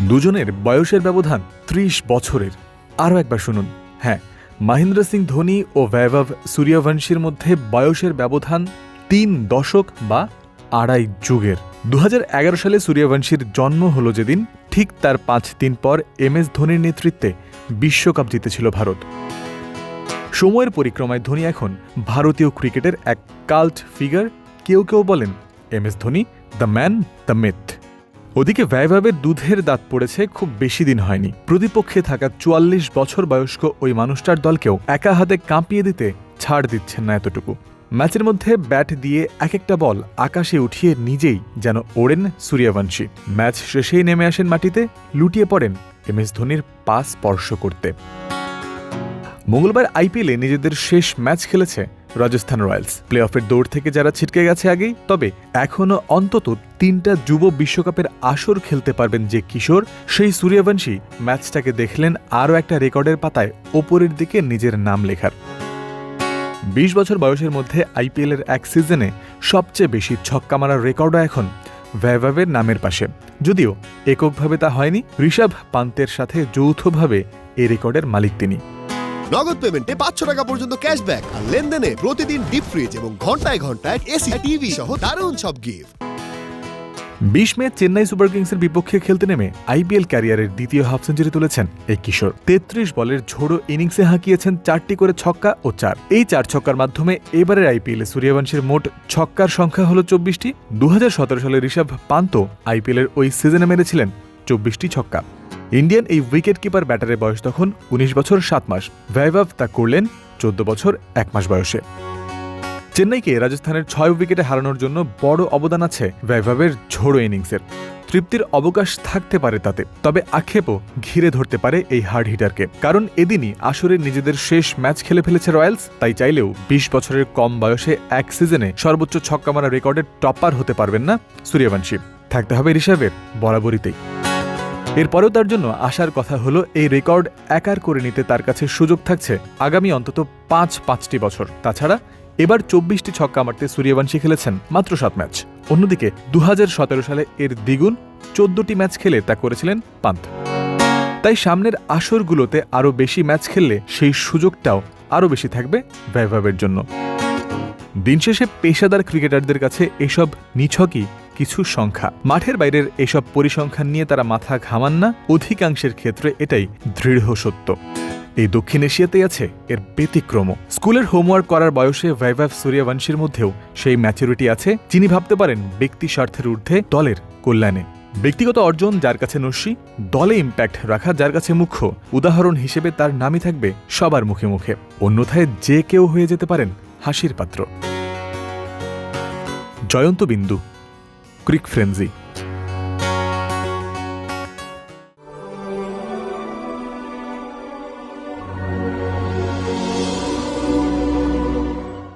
দুজনের বয়সের ব্যবধান ত্রিশ বছরের। আরও একবার শুনুন। হ্যাঁ মহেন্দ্র সিং ধোনি ও বৈভব সূর্যবংশীর মধ্যে বয়সের ব্যবধান তিন দশক বা আড়াই যুগের। দু হাজার এগারো সালে সূর্যবংশীর জন্ম হলো যেদিন, ঠিক তার পাঁচ দিন পর এম এস ধোনির নেতৃত্বে বিশ্বকাপ জিতেছিল ভারত। সময়ের পরিক্রমায় ধোনি এখন ভারতীয় ক্রিকেটের এক কাল্ট ফিগার কেউ কেউ বলেন, M S Dhoni, the man, the myth. ওদিকে ব্যয়ভাবের দুধের দাঁত পড়েছে, খুব বেশি দিন হয়নি। প্রতিপক্ষে থাকা চুয়াল্লিশ বছর বয়স্ক ওই মানুষটার দলকেও একা হাতে কাঁপিয়ে দিতে ছাড় দিচ্ছেন না এতটুকু। ম্যাচের মধ্যে ব্যাট দিয়ে এক একটা বল আকাশে উঠিয়ে নিজেই যেন ওড়েন সূর্যবংশী। ম্যাচ শেষেই নেমে আসেন মাটিতে, লুটিয়ে পড়েন এম এস ধোনির পা স্পর্শ করতে। মঙ্গলবার আইপিএলে নিজেদের শেষ ম্যাচ খেলেছে রাজস্থান রয়্যালস। প্লে অফের দৌড় থেকে যারা ছিটকে গেছে আগেই, তবে এখনও অন্তত তিনটা যুব বিশ্বকাপের আসর খেলতে পারবেন যে কিশোর, সেই সূর্যবংশী ম্যাচটাকে দেখলেন আরও একটা রেকর্ডের পাতায় ওপরের দিকে নিজের নাম লেখার। বিশ বছর বয়সের মধ্যে আইপিএলের এক সিজনে সবচেয়ে বেশি ছক্কা মারার রেকর্ডও এখন ভ্যাভাবের নামের পাশে। যদিও এককভাবে তা হয়নি, ঋষভ পান্তের সাথে যৌথভাবে এই রেকর্ডের মালিক তিনি। নগদ পেমেন্টে পাঁচশো টাকা পর্যন্ত ক্যাশব্যাক আর লেনদেনে প্রতিদিন ডিপ ফ্রিজ এবং ঘন্টায় ঘন্টায় এসি টিভি সহ দারুণ সব গিফট বিশ মে চেন্নাই সুপার কিংসের বিপক্ষে খেলতে নেমে আইপিএল ক্যারিয়ারের দ্বিতীয় হাফ সেঞ্চুরি তুলেছেন এই কিশোর। তেত্রিশ বলের ঝোড়ো ইনিংসে হাঁকিয়েছেন চারটি করে ছক্কা ও চার। এই চার ছক্কার মাধ্যমে এবারের আইপিএলে সূর্যবংশীর মোট ছক্কার সংখ্যা হল চব্বিশটি। দু সালে ঋষভ পান্ত আইপিএলের ওই সিজনে মেরেছিলেন চব্বিশটি ছক্কা। ইন্ডিয়ান এই উইকেট কিপার ব্যাটারের বয়স তখন উনিশ বছর সাত মাস। ভ্যাইভাভ তা করলেন চোদ্দ বছর এক মাস বয়সে। চেন্নাইকে রাজস্থানের ছয় উইকেটে হারানোর জন্য বড় অবদান আছে বৈভবের ঝোড়ো ইনিংসের। তৃপ্তির অবকাশ থাকতে পারে তাতে, তবে আক্ষেপও ঘিরে ধরতে পারে এই হার্ড হিটারকে। কারণ এদিনই আসরে নিজেদের শেষ ম্যাচ খেলে ফেলেছে রয়্যালস, তাই চাইলেও বিশ বছরের কম বয়সে এক সিজনে সর্বোচ্চ ছক্কা মারা রেকর্ডের টপার হতে পারবেন না সূর্যবংশী। থাকতে হবে ঋষভের, বরাবরিতেই। এরপরেও তার জন্য আসার কথা হলো, এই রেকর্ড একার করে নিতে তার কাছে সুযোগ থাকছে আগামী অন্তত পাঁচ পাঁচটি বছর। তাছাড়া এবার চব্বিশটি ছক্কা মারতে সূর্যবংশী খেলেছেন মাত্র সাত ম্যাচ। অন্যদিকে দু হাজার সতেরো সালে এর দ্বিগুণ চোদ্দটি ম্যাচ খেলে তা করেছিলেন পান্ত তাই সামনের আসরগুলোতে আরও বেশি ম্যাচ খেললে সেই সুযোগটাও আরও বেশি থাকবে বৈভবের জন্য। দিন শেষে পেশাদার ক্রিকেটারদের কাছে এসব নিছকই কিছু সংখ্যা। মাঠের বাইরের এসব পরিসংখ্যান নিয়ে তারা মাথা ঘামান না। অধিকাংশের ক্ষেত্রে এটাই দৃঢ় সত্য। এই দক্ষিণ এশিয়াতেই আছে এর ব্যতিক্রম স্কুলের হোমওয়ার্ক করার বয়সে বৈভব সূর্যবংশীর মধ্যেও সেই ম্যাচুরিটি আছে, যিনি ভাবতে পারেন ব্যক্তি স্বার্থের ঊর্ধ্বে দলের কল্যাণে। ব্যক্তিগত অর্জন যার কাছে নস্যি, দলে ইম্প্যাক্ট রাখা যার কাছে মুখ্য, উদাহরণ হিসেবে তার নামই থাকবে সবার মুখে মুখে। অন্যথায় যে কেউ হয়ে যেতে পারেন হাসির পাত্র। জয়ন্ত বিন্দু Quick Frenzy.